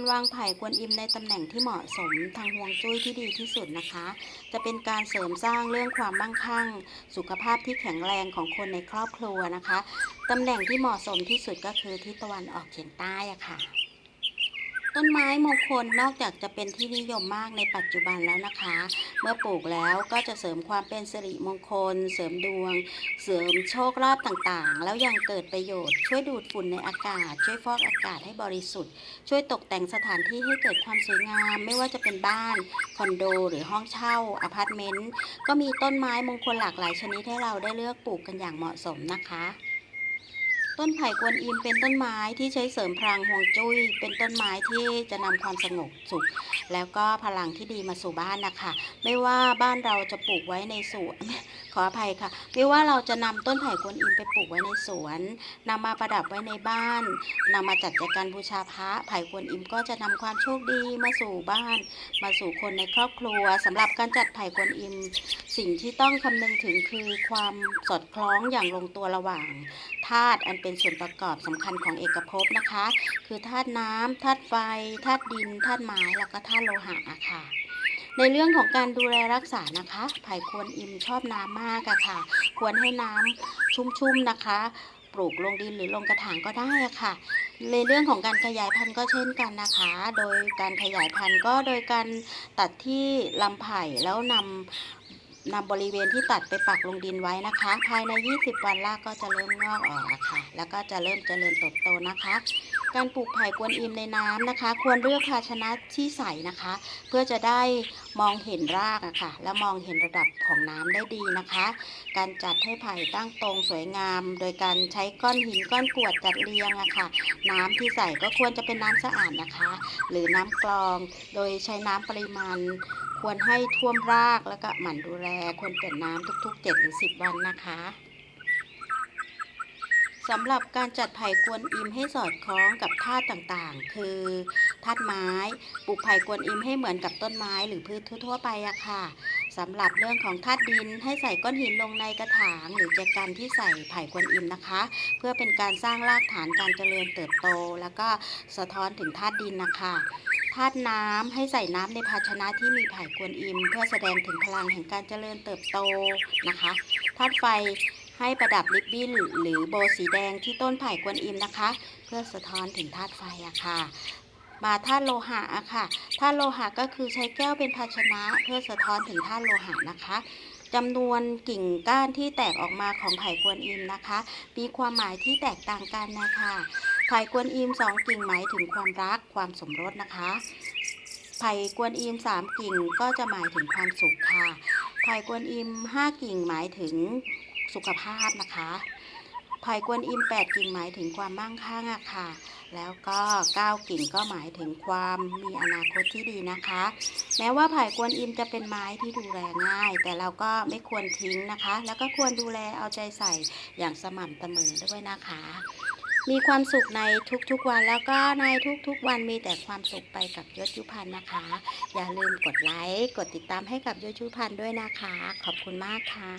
การวางไผ่กวนอิมในตำแหน่งที่เหมาะสมทางฮวงจุ้ยที่ดีที่สุดนะคะ จะเป็นการเสริมสร้างเรื่องความมั่งคั่ง สุขภาพที่แข็งแรงของคนในครอบครัวนะคะตำแหน่งที่เหมาะสมที่สุดก็คือทิศตะวันออกเฉียงใต้อะค่ะ ต้นไม้มงคลนอกจากจะเป็นที่นิยมมากในปัจจุบันแล้วนะคะ เมื่อปลูกแล้วก็จะเสริมความเป็นสิริมงคล เสริมดวง เสริมโชคลาภต่างๆ แล้วยังเกิดประโยชน์ช่วยดูดฝุ่นในอากาศ ช่วยฟอกอากาศให้บริสุทธิ์ ช่วยตกแต่งสถานที่ให้เกิดความสวยงาม ไม่ว่าจะเป็นบ้านคอนโด หรือห้องเช่าอพาร์ตเมนต์ก็มีต้นไม้มงคลหลากหลายชนิดให้เราได้เลือกปลูกกันอย่างเหมาะสมนะคะ ต้นไผ่กวนอิมเป็นต้นไม้ที่ใช้เสริมพลังฮวงจุ้ย เป็นต้นไม้ที่จะนำความสงบสุข แล้วก็พลังที่ดีมาสู่บ้านนะคะ ไม่ว่าบ้านเราจะปลูกไว้ในสวนขออภัยค่ะ ไม่ว่าเราจะนำต้นไผ่กวนอิมไปปลูกไว้ในสวนนำมาประดับไว้ในบ้านนำมาจัดจัดการบูชาพระไผ่กวนอิมก็จะนำความโชคดีมาสู่บ้าน มาสู่คนในครอบครัวสำหรับการจัดไผ่กวนอิม สิ่งที่ต้องคำนึงถึงคือความสอดคล้องอย่างลงตัวระหว่าง ธาตุอันเป็นส่วนประกอบสำคัญของเอกภพนะคะ คือธาตุน้ำธาตุไฟธาตุดินธาตุไม้แล้วก็ธาตุโลหะอะค่ะในเรื่องของการดูแลรักษานะคะไผ่ควรอิมชอบน้ำมากอะค่ะ ควรให้น้ำชุ่มๆนะคะ ปลูกลงดินหรือลงกระถางก็ได้อะค่ะ ในเรื่องของการขยายพันธุ์ก็เช่นกันนะคะ โดยการขยายพันธุ์ก็โดยการตัดที่ลำไผ่แล้วนำ นำบริเวณที่ตัดไปปักลงดินไว้นะคะ ภายใน 20 วันรากก็จะเริ่มงอกออกค่ะ แล้วก็จะเริ่มเจริญเติบโตนะคะ การปลูกไผ่กวนอิมในน้ำนะคะ ควรเลือกภาชนะที่ใสนะคะ เพื่อจะได้มองเห็นรากอะค่ะ และมองเห็นระดับของน้ำได้ดีนะคะ การจัดให้ไผ่ตั้งตรงสวยงาม โดยการใช้ก้อนหินก้อนกรวดจัดเรียงอะค่ะ น้ำที่ใส่ก็ควรจะเป็นน้ำสะอาดนะคะ หรือน้ำกรอง โดยใช้น้ำปริมาณ ควรให้ท่วมรากแล้วก็หมั่นดูแลควรเปลี่ยนน้ำทุกๆ 7 หรือ 10 วันนะคะสำหรับการจัดไผ่กวนอิมให้สอดคล้องกับธาตุต่างๆ คือธาตุไม้ปลูกไผ่กวนอิมให้เหมือนกับต้นไม้หรือพืชทั่วไปอะค่ะสำหรับเรื่องของธาตุดินให้ใส่ก้อนหินลงในกระถาง หรือแจกันที่ใส่ไผ่กวนอิมนะคะ เพื่อเป็นการสร้างรากฐานการเจริญเติบโต แล้วก็สะท้อนถึงธาตุดินนะคะ ธาตุน้ำให้ใส่น้ำในภาชนะที่มีไผ่กวนอิม เพื่อแสดงถึงพลังแห่งการเจริญเติบโตนะคะธาตุไฟให้ประดับริบบิ้นหรือโบสีแดงที่ต้นไผ่กวนอิมนะคะ เพื่อสะท้อนถึงธาตุไฟอะค่ะมาธาตุโลหะอะค่ะธาตุโลหะก็คือใช้แก้วเป็นภาชนะ เพื่อสะท้อนถึงธาตุโลหะนะคะจำนวนกิ่งก้านที่แตกออกมาของไผ่กวนอิมนะคะ มีความหมายที่แตกต่างกันนะคะ ไผ่กวนอิมสองกิ่งหมายถึงความรักความสมรสนะคะ ไผ่กวนอิมสามกิ่งก็จะหมายถึงความสุขค่ะ ไผ่กวนอิมห้ากิ่งหมายถึงสุขภาพนะคะ ไผ่กวนอิมแปดกิ่งหมายถึงความมั่งคั่งอะค่ะ แล้วก็เก้ากิ่งก็หมายถึงความมีอนาคตที่ดีนะคะ แม้ว่าไผ่กวนอิมจะเป็นไม้ที่ดูแลง่าย แต่เราก็ไม่ควรทิ้งนะคะ แล้วก็ควรดูแลเอาใจใส่อย่างสม่ำเสมอด้วยนะคะ มีความสุขในทุกๆวันแล้วก็ในทุกๆวันมีแต่ความสุขไปกับยศยุพันธ์นะคะ อย่าลืมกดไลค์กดติดตามให้กับยศยุพันธ์ด้วยนะคะ ขอบคุณมากค่ะ